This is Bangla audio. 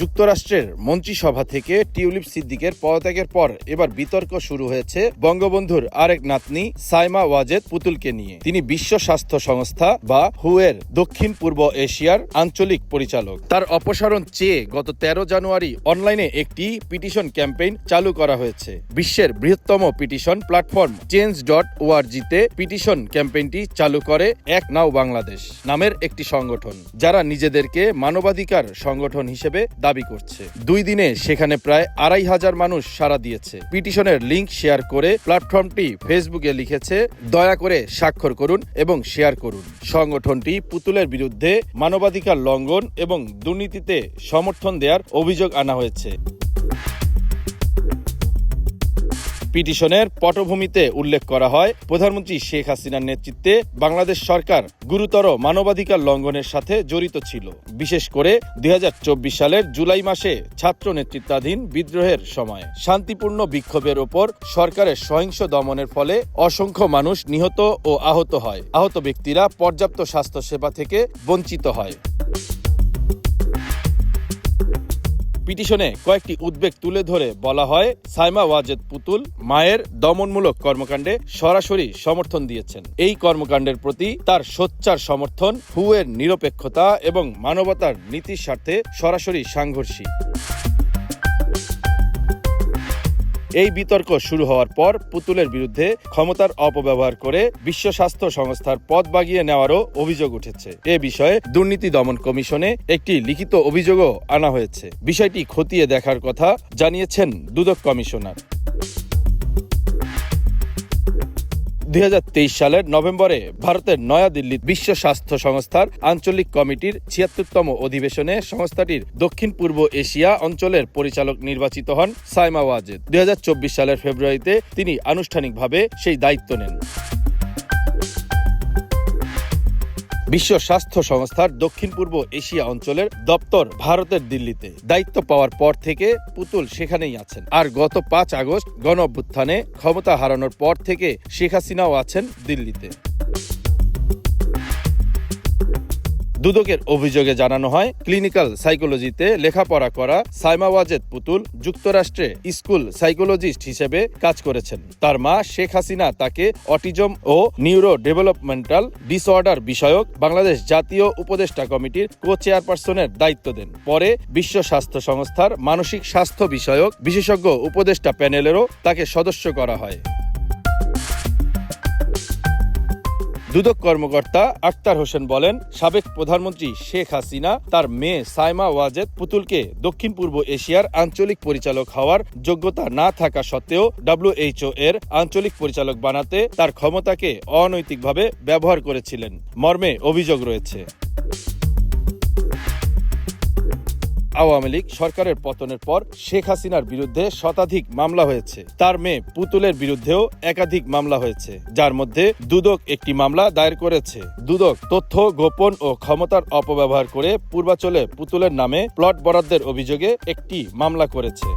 যুক্তরাষ্ট্রের মন্ত্রিসভা থেকে টিউলিপ সিদ্দিকের পদত্যাগের পর এবার বিতর্ক শুরু হয়েছে বঙ্গবন্ধুর আরেক নাতনি সাইমা ওয়াজেদ পুতুলকে নিয়ে। তিনি বিশ্ব স্বাস্থ্য সংস্থা বা হুয়ের দক্ষিণ পূর্ব এশিয়ার আঞ্চলিক পরিচালক। তার অপসারণ চেয়ে গত তেরো জানুয়ারি অনলাইনে একটি পিটিশন ক্যাম্পেইন চালু করা হয়েছে। বিশ্বের বৃহত্তম পিটিশন প্ল্যাটফর্ম চেঞ্জ ডট ওআরজিতে পিটিশন ক্যাম্পেইনটি চালু করে এক নাও বাংলাদেশ নামের একটি সংগঠন, যারা নিজেদেরকে মানবাধিকার সংগঠন হিসেবে দাবি করছে। দুই দিনে সেখানে প্রায় আড়াই হাজার মানুষ সাড়া দিয়েছে। পিটিশনের লিঙ্ক শেয়ার করে প্ল্যাটফর্মটি ফেসবুকে লিখেছে, দয়া করে স্বাক্ষর করুন এবং শেয়ার করুন। সংগঠনটি পুতুলের বিরুদ্ধে মানবাধিকার লঙ্ঘন এবং দুর্নীতিতে সমর্থন দেওয়ার অভিযোগ আনা হয়েছে। পিটিশনের পটভূমিতে উল্লেখ করা হয়, প্রধানমন্ত্রী শেখ হাসিনার নেতৃত্বে বাংলাদেশ সরকার গুরুতর মানবাধিকার লঙ্ঘনের সাথে জড়িত ছিল। বিশেষ করে দুই হাজার চব্বিশ সালের জুলাই মাসে ছাত্র নেতৃত্বাধীন বিদ্রোহের সময়। শান্তিপূর্ণ বিক্ষোভের ওপর সরকারের সহিংস দমনের ফলে অসংখ্য মানুষ নিহত ও আহত হয়। আহত ব্যক্তিরা পর্যাপ্ত স্বাস্থ্যসেবা থেকে বঞ্চিত হয়। পিটিশনে কয়েকটি উদ্বেগ তুলে ধরে বলা হয়, সাইমা ওয়াজেদ পুতুল মায়ের দমনমূলক কর্মকাণ্ডে সরাসরি সমর্থন দিয়েছেন। এই কর্মকাণ্ডের প্রতি তার সোচ্চার সমর্থন হুয়ের নিরপেক্ষতা এবং মানবতার নীতির স্বার্থে সরাসরি সাংঘর্ষিক। এই বিতর্ক শুরু হওয়ার পর পুতুলের বিরুদ্ধে ক্ষমতার অপব্যবহার করে বিশ্ব স্বাস্থ্য সংস্থার পদ বাগিয়ে নেওয়ারও অভিযোগ উঠেছে। এ বিষয়ে দুর্নীতি দমন কমিশনে একটি লিখিত অভিযোগও আনা হয়েছে। বিষয়টি খতিয়ে দেখার কথা জানিয়েছেন দুদক কমিশনার। দুই হাজার তেইশ সালের নভেম্বরে ভারতের নয়াদিল্লি বিশ্ব স্বাস্থ্য সংস্থার আঞ্চলিক কমিটির ছিয়াত্তরতম অধিবেশনে সংস্থাটির দক্ষিণ পূর্ব এশিয়া অঞ্চলের পরিচালক নির্বাচিত হন সাইমা ওয়াজেদ। দুই হাজার চব্বিশ সালের ফেব্রুয়ারিতে তিনি আনুষ্ঠানিকভাবে সেই দায়িত্ব নেন। বিশ্ব স্বাস্থ্য সংস্থার দক্ষিণ পূর্ব এশিয়া অঞ্চলের দপ্তর ভারতের দিল্লিতে। দায়িত্ব পাওয়ার পর থেকে পুতুল সেখানেই আছেন। আর গত পাঁচ আগস্ট গণ অভ্যুত্থানে ক্ষমতা হারানোর পর থেকে শেখ হাসিনাও আছেন দিল্লিতে। দুদকের অভিযোগে জানানো হয়, ক্লিনিক্যাল সাইকোলজিতে লেখাপড়া করা সাইমা ওয়াজেদ পুতুল যুক্তরাষ্ট্রে স্কুল সাইকোলজিস্ট হিসেবে কাজ করেছেন। তার মা শেখ হাসিনা তাকে অটিজম ও নিউরো ডেভেলপমেন্টাল ডিসঅর্ডার বিষয়ক বাংলাদেশ জাতীয় উপদেষ্টা কমিটির কো চেয়ারপারসনের দায়িত্ব দেন। পরে বিশ্ব স্বাস্থ্য সংস্থার মানসিক স্বাস্থ্য বিষয়ক বিশেষজ্ঞ উপদেষ্টা প্যানেলেরও তাকে সদস্য করা হয়। দুদক কর্মকর্তা আক্তার হোসেন বলেন, সাবেক প্রধানমন্ত্রী শেখ হাসিনা, তার মেয়ে সাইমা ওয়াজেদ পুতুলকে দক্ষিণ পূর্ব এশিয়ার আঞ্চলিক পরিচালক হওয়ার যোগ্যতা না থাকা সত্ত্বেও ডব্লিউএইচও এর আঞ্চলিক পরিচালক বানাতে তার ক্ষমতাকে অনৈতিকভাবে ব্যবহার করেছিলেন। মর্মে অভিযোগ রয়েছে। আওয়ামী লীগ সরকারের পতনের পর শেখ হাসিনার বিরুদ্ধে শতাধিক মামলা হয়েছে। তার মেয়ে পুতুলের বিরুদ্ধেও একাধিক মামলা হয়েছে, যার মধ্যে দুদক একটি মামলা দায়ের করেছে। দুদক তথ্য, গোপন ও ক্ষমতার অপব্যবহার করে পূর্বাচলে পুতুলের নামে প্লট বরাদ্দের অভিযোগে একটি মামলা করেছে।